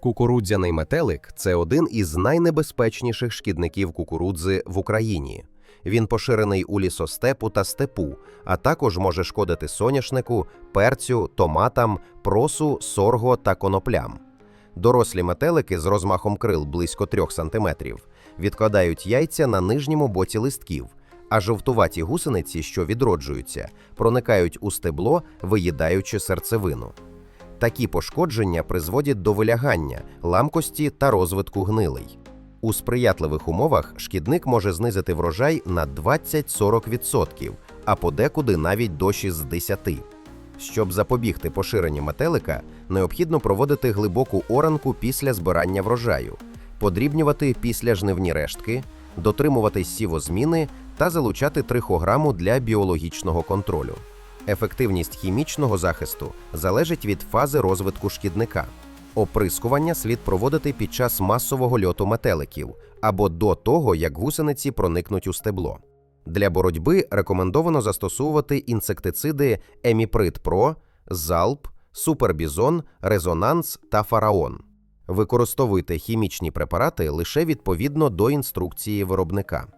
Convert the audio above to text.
Кукурудзяний метелик це один із найнебезпечніших шкідників кукурудзи в Україні. Він поширений у лісостепу та степу, а також може шкодити соняшнику, перцю, томатам, просу, сорго та коноплям. Дорослі метелики з розмахом крил близько 3 см відкладають яйця на нижньому боці листків, а жовтуваті гусениці, що відроджуються, проникають у стебло, виїдаючи серцевину. Такі пошкодження призводять до вилягання, ламкості та розвитку гнилий. У сприятливих умовах шкідник може знизити врожай на 20-40%, а подекуди навіть до 60%. Щоб запобігти поширенню метелика, необхідно проводити глибоку оранку після збирання врожаю, подрібнювати після жнивні рештки, дотримуватись сівозміни та залучати трихограму для біологічного контролю. Ефективність хімічного захисту залежить від фази розвитку шкідника. Оприскування слід проводити під час масового льоту метеликів або до того, як гусениці проникнуть у стебло. Для боротьби рекомендовано застосовувати інсектициди Еміприд Про, Залп, Супербізон, Резонанс та Фараон. Використовуйте хімічні препарати лише відповідно до інструкції виробника.